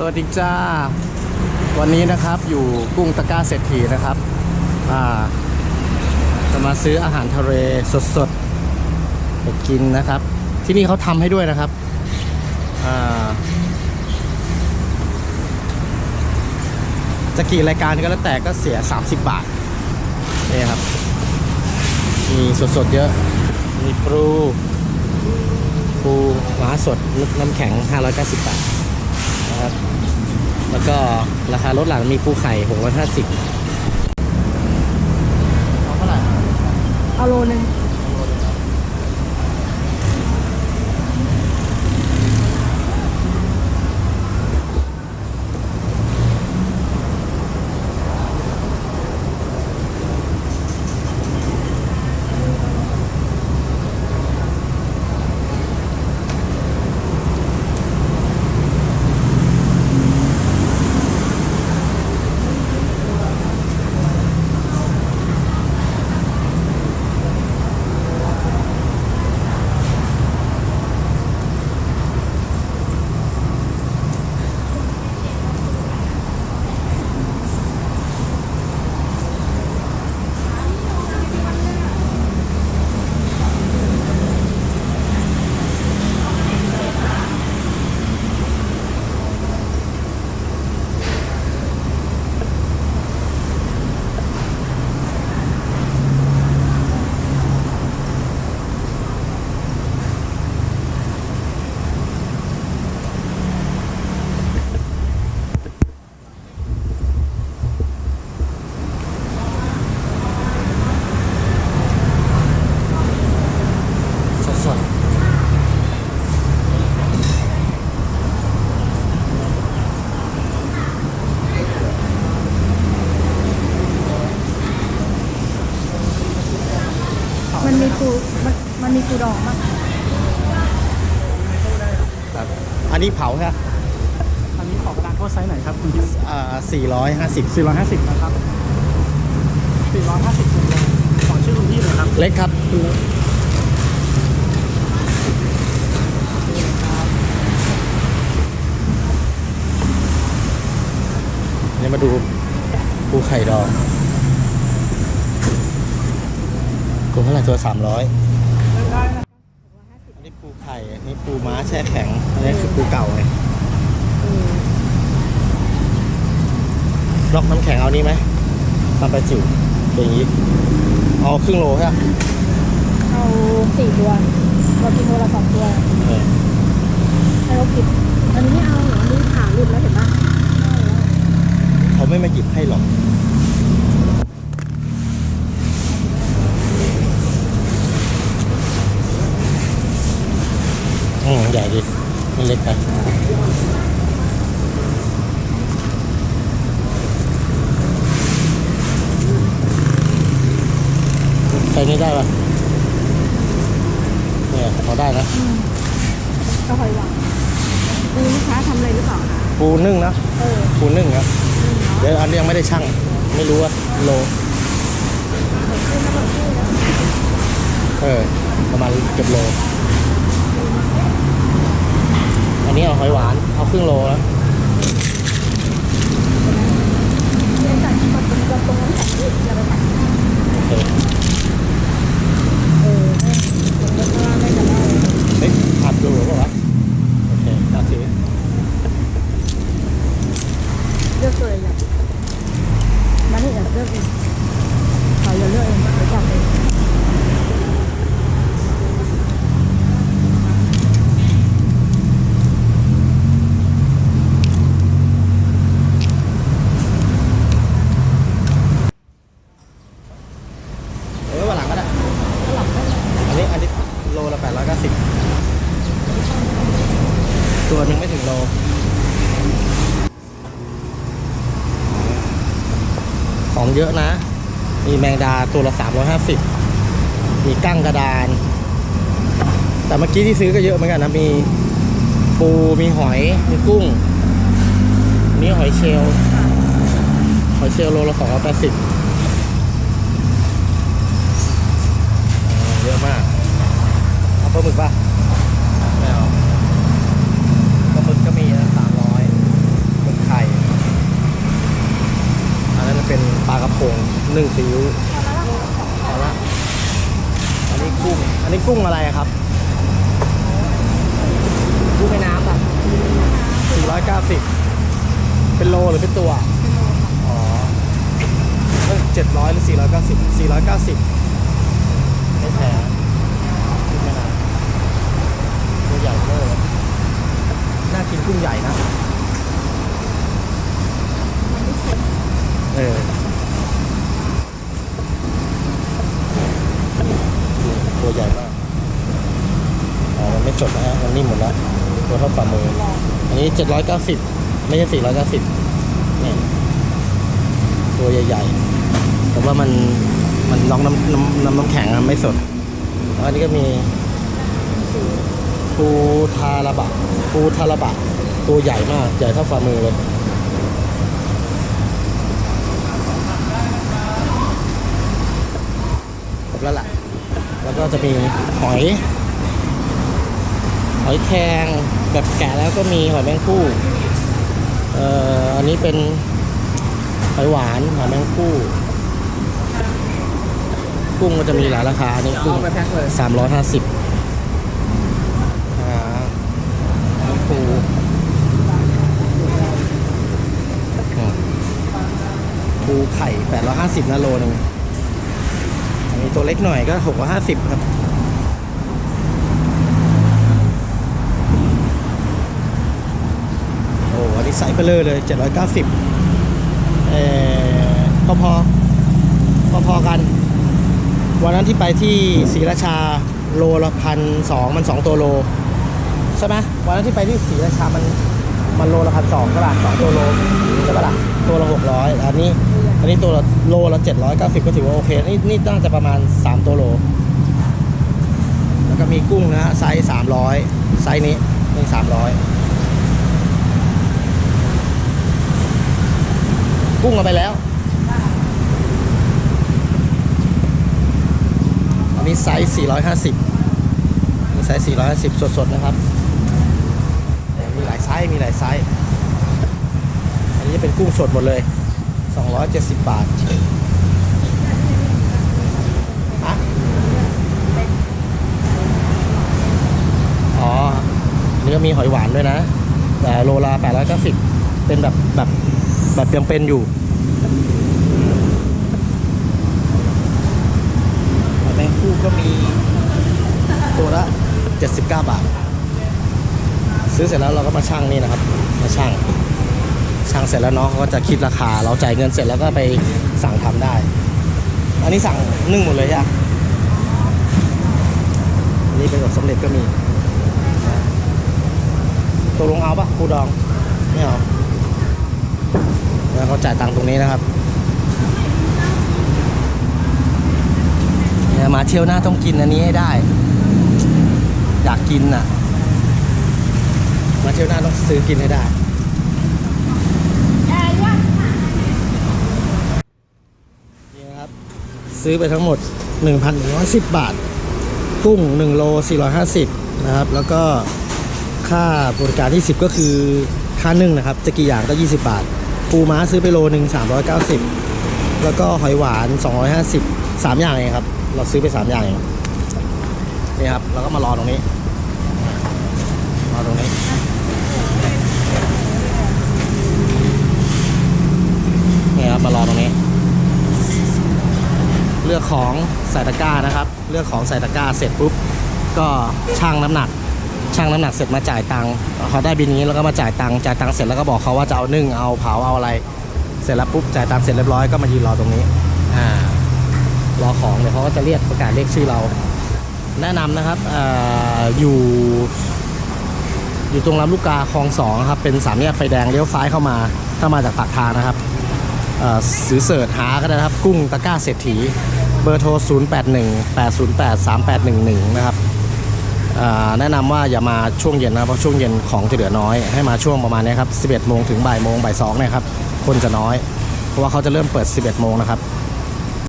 สวัสดีจ้า วันนี้นะครับอยู่กุ้งตะกร้าเศรษฐีนะครับอ่าจะมาซื้ออาหารทะเลสดๆไปกินนะครับ ที่นี่เขาทำให้ด้วยนะครับอ่าจะกี่รายการก็แล้วแต่ก็เสีย 30 บาทนี่ครับ มีสดๆเยอะ มีปูปูม้าสดน้ำแข็ง 590 บาท นะครับ แล้วก็ราคารถหลังมีปูไข่650เอาเท่าไหร่เอาโลนึง ปูมันมันมีปูดองมั้งครับ อันนี้เผาใช่ไหมอันนี้ของร้านโทษไซส์ไหนครับคุณพี่อ่า450 450นะครับ450กิโลขอชื่อคุณพี่หน่อยครับ เล็กครับนี่มาดูปูไข่ดอง กูเท่าไหร่ตัวสามร้อยอันนี้ปูไข่อันนี้ปูม้าแช่แข็ง อันนี้คือปูเก่าไงล็อกน้ำแข็งเอานี้ไหมทำไปจิ๋วเป็นอย่างนี้เอาครึ่งโลใช่ไหมเอาสี่ตัวเรากินตัวละสองตัวเออให้เรากินอันนี้ไม่เอาเหรออันนี้ขาหลุดแล้วเห็นปะเขาไม่มาหยิบให้หรอก ใหญ่ดิมันเล็กไปใส่นี้ได้ปะเนี่ยพอได้นะอืมก็หอยหวานปูลูกค้าทำอะไรหรือเปล่าปูนึ่งนะเออปูนึ่งครับอืมเนาะเดี๋ยวอันนี้ยังไม่ได้ชั่ง ไม่รู้ว่าโลเออประมาณเกือบโลอั นนี้เอาหอยหวาน เอาครึ่งโลแล้วเรียนะเออแม่ผมก็ว่าไม่จะได้เฮ้ยอัดดูหรือเปล่าวะโอเคตัดสิ เลือกตัวเองอะมานี่เดี๋ยวเลือกเองเขาอย่าเลือกเองเดี๋ยวจับเอง เออวันหลังก็ได้อันนี้ อันนี้โลละแปดร้อยเก้าสิบตัวหนึ่งไม่ถึงโล ของ เยอะนะ มีแมงดาตัวละสามร้อยห้าสิบมีกั้งกระดาน แต่เมื่อกี้ที่ซื้อก็เยอะเหมือนกันนะ มีปูมีหอย มีกุ้ง มีหอยเชลหอยเชลโลละสองร้อยแปดสิบเยอะมาก เอาปลาหมึกป่ะ ไม่เอาปลาหมึกก็มีนะสามร้อย ห นึ่งซีอิ๊วพอละอันนี้กุ้ง อันนี้กุ้งอะไรครับ กุ้งแม่น้ำอะสี่ร้อยเก้าสิบเป็นโลหรือเป็นตัว อ๋อเจ็ดร้อยหรือสี่ร้อยเก้าสิบสี่ร้อยเก้าสิบไม่แพงกุ้งแม่น้ำตัวใหญ่เลยน่ากินกุ้งใหญ่นะ เออ 790 ไม่ใช่490เนี่ยตัวใหญ่ๆ แต่ว่ามันมันน้องน้ำน้ำน้ำน้ำแข็งมัไม่สดอันนี้ก็มีปูทาระบะปูทาระบะ ตัวใหญ่มาก ใหญ่เท่าฝ่ามือเลยครบแล้วล่ะ แล้วก็จะมีหอย หอยแครงแบบแกะแล้วก็มีหอยแมงคู่เอ่ออันนี้เป็นหอยหวานหอยแมงคู่กุ้งก็จะมีหลายราคาอันนี้กุ้งเอาไปแพ็คเลยสามร้อยห้าสิบอ่าแมงคู่อืมปูไข่แปดร้อยห้าสิบนะโลหนึงอันนี้ตัวเล็กหน่อยก็หกร้อยห้าสิบครับ โอ้อันนี้ ไซส์เบลเลยเจ็ดร้อยเก้าสิบเอ่อพอพอพอพอๆกัน วันนั้นที่ไปที่ศรีราชาโลละพันสองมันสองตัวโล ใช่ไหมวันนั้นที่ไปที่ศรีราชามันมันโลละพันสองใช่ป่ะสองตัวโลใช่ปะล่ะตัวละหกร้อยอันนี้ อันนี้ตัวละโลละเจ็ดร้อยเก้าสิบก็ถือว่าโอเค นี่นี่น่าจะประมาณสามตัวโล แล้วก็มีกุ้งนะฮะไซส์สามร้อยไซส์นี้นี่สามร้อย กุ้งเอาไปแล้วอันนี้ไซส์สี่ร้อยห้าสิบมีไซส์สี่ร้อยห้าสิบสดๆนะครับ มีหลายไซส์มีหลายไซส์อันนี้จะเป็นกุ้งสดหมดเลย 270 บาทฮะอ๋ออันนี่ก็มีหอยหวานด้วยนะแต่โลละ890เป็นแบบแบบ แบบยังเป็นอยู่แมงคู่ก็มีตัวละ 79 บาท ซื้อเสร็จแล้วเราก็มาชั่งนี่นะครับ มาชั่งช่างเสร็จแล้วน้องเขาก็จะคิดราคา เราจ่ายเงินเสร็จแล้วก็ไปสั่งทำได้ อันนี้สั่งนึ่งหมดเลยใช่ไหมนนี้เป็นแบบสำเร็จก็มีตกลงเอาปะปูดอง ไม่เอา แล้วเขาจ่ายตังค์ตรงนี้นะครับเนี่ยมาเที่ยวหน้าต้องกินอันนี้ให้ได้ อยากกินน่ะ มาเที่ยวหน้าต้องซื้อกินให้ได้นี่นะครับ ซื้อไปทั้งหมด 1,110 บาท กุ้ง 1 โล 450 นะครับ แล้วก็ค่าบริการที่ 10 ก็คือค่านึ่งนะครับ จะกี่อย่างก็ 20 บาท ปูม้าซื้อไปโลหนึ่ง390 แล้วก็หอยหวาน 250 3 อย่างเองครับ เราซื้อไป 3 อย่างเองนี่ครับแล้วก็มารอตรงนี้รอตรงนี้ นี่ครับมารอตรงนี้ เลือกของใส่ตะกร้านะครับ เลือกของใส่ตะกร้าเสร็จปุ๊บ ก็ชั่งน้ำหนัก ชั่งน้ำหนักเสร็จมาจ่ายตังค์เขาได้บินนี้แล้วก็มาจ่ายตังค์จ่ายตังค์เสร็จแล้วก็บอกเขาว่าจะเอานึ่งเอาเผาเอาอะไร เสร็จแล้วปุ๊บจ่ายตังค์เสร็จเรียบร้อยก็มายืนรอตรงนี้อ่ารอของเดี๋ยวเขาก็จะเรียกประกาศเรียกชื่อเรา แนะนำนะครับออยู่อยู่ตรงลำลูกกาคลองสองครับเป็นสามแยกไฟแดงเลี้ยวซ้ายเข้ามา ถ้ามาจากปากทางนะครับซื้อเสิร์ชหาก็ได้นะครับ กุ้งตะก้าเศรษฐี เบอร์โทร 0 8 1 8 0 8 3 8 1 1 นะครับ แนะนำว่าอย่ามาช่วงเย็นนะเพราะช่วงเย็นของจะเหลือน้อย ให้มาช่วงประมาณนี้ครับ 11โมงถึงบ่ายโมงบ่ายสองนี่ครับคนจะน้อย เพราะว่าเขาจะเริ่มเปิด 11โมงนะครับ